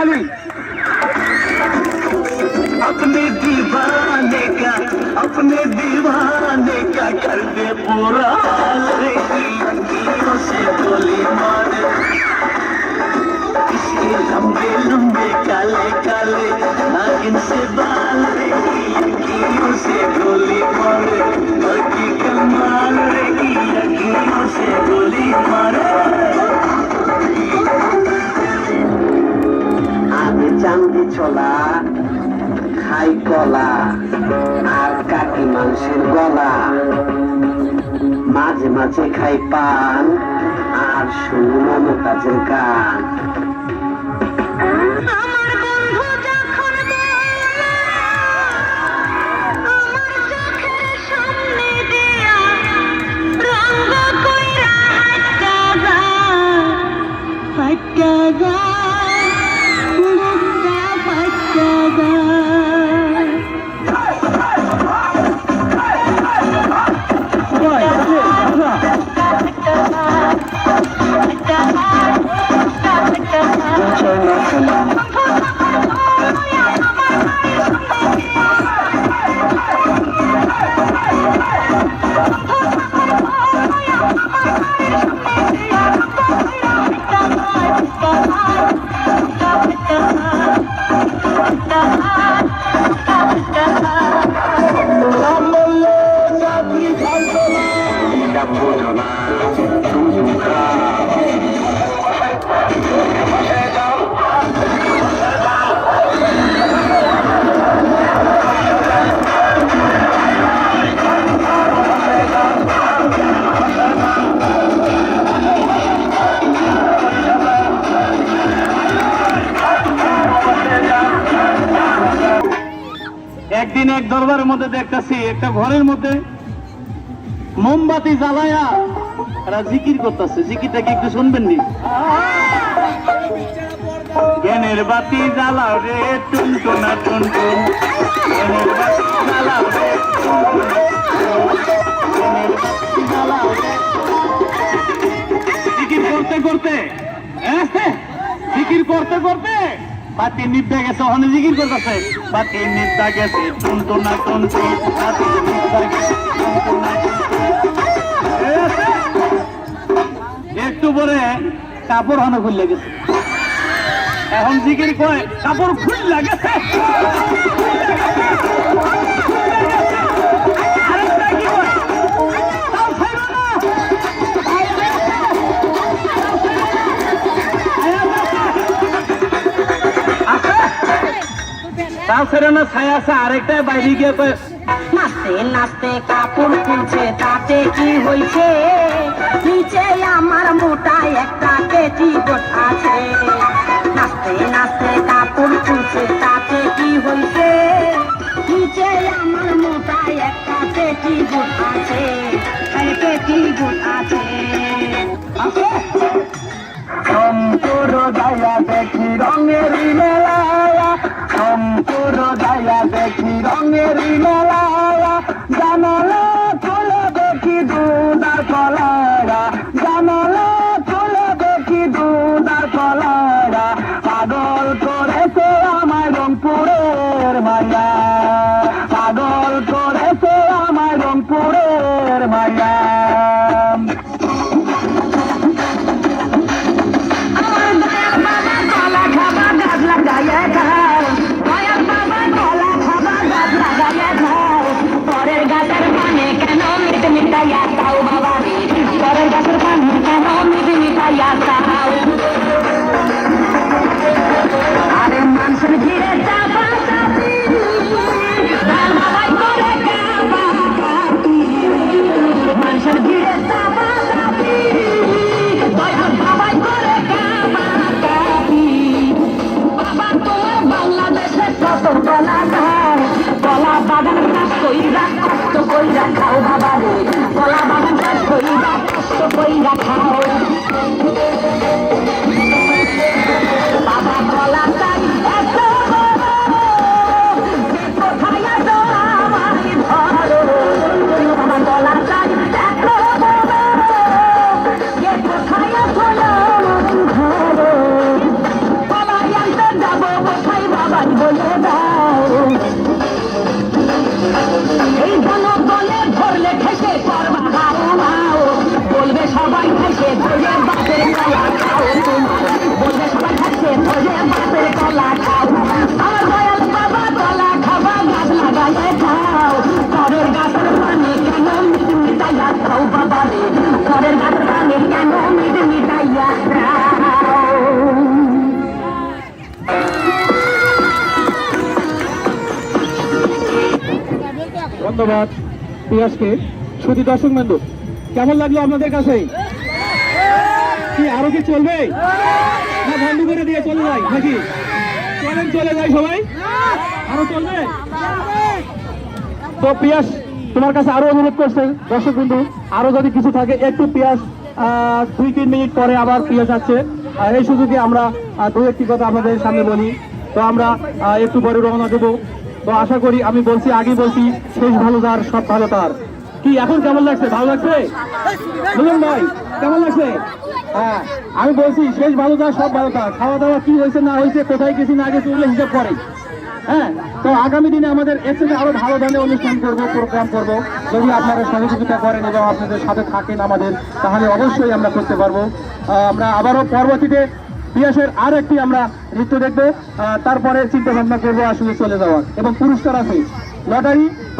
খালি अपने दीवाने का, अपने दीवाने का कर दे पूरा। से गोली मारे। इसके लंबे लंबे काले काले नागिन से बाल रे से गोली मारे। की कमाल रे की से মাঝে মাঝে খাই পান আর শুনি মমতাজের গান। দরবারের মধ্যে দেখতেছি একটা ঘরের মধ্যে মোমবাতি জ্বালায়া জিকির করতেছে। জিকিরটা কি একটু শুনবেন নি? জ্ঞানের বাতি জ্বালাও রে টুন টুনা টুন টুন জ্ঞানের রে। জিকির করতে করতে হ্যাঁ, করতে করতে। বাতি নিভে গেছে, ওখানে জিকির করতেছে। বাতি নিভা গেছে টুন টুনা টুন টুন বাতি নিভা গেছে। একটু পরে কাপড় হানো খুললে গেছে। এখন জিকির কয়, কাপড় খুল লাগেছে তাও ছেড়ে না ছায়া আছে আরেকটা বাইরে গিয়ে কয় নাচতে নাচতে কাপড় খুলছে তাতে কি হয়েছে? নিচে আমার মোটা একটা পেটি আছে। নাচতে নাচতে কাপড় খুলছে তাতে কি হয়েছে? নিচে আমার মোটা একটা পেটি আছে পেটি আছে। সম্পুর গায়া দেখি রঙের মেলা 아까 পিয়াসকে শুধু দর্শক বন্ধু কেমন লাগল আপনাদের কাছে? কি আরও কি চলবে? না বন্ধ করে দিয়ে চলে যাই নাকি? চলেন, চলে যাই সবাই? আরও চলবে? তো পিয়াস তোমার কাছে আরও অনুরোধ করছে, দর্শক বন্ধু, আরও যদি কিছু থাকে, একটু পিয়াস দুই, তিন মিনিট পরে আবার পিয়াস আছে এই সুযোগে আমরা দু একটি কথা আপনাদের সামনে বলি। তো আমরা একটু পরে রওনা দেবো। তো আশা করি আমি বলছি, আগেই বলছি, শেষ ভালো তার সব ভালো তার। কি, এখন কেমন লাগছে? ভালো লাগছে? বুঝলেন ভাই, কেমন লাগছে? হ্যাঁ আমি বলছি, শেষ ভালো তার সব ভালো তার। খাওয়া দাওয়া কি হয়েছে, না হয়েছে, কোথায় গেছি, না গেছি, ওগুলো হিসাব করে। হ্যাঁ তো আগামী দিনে আমাদের এর থেকে আরও ভালো ধরনের অনুষ্ঠান করব প্রোগ্রাম করব। যদি আপনারা সহযোগিতা করেন এবং আপনাদের সাথে থাকেন আমাদের, তাহলে অবশ্যই আমরা করতে পারব। আমরা আবারও পরবর্তীতে পিয়াসের আর একটি আমরা নৃত্য দেখব। তারপরে চিন্তা ভাবনা করব আসলে চলে যাওয়ার। এবং পুরস্কার আছে। লটারি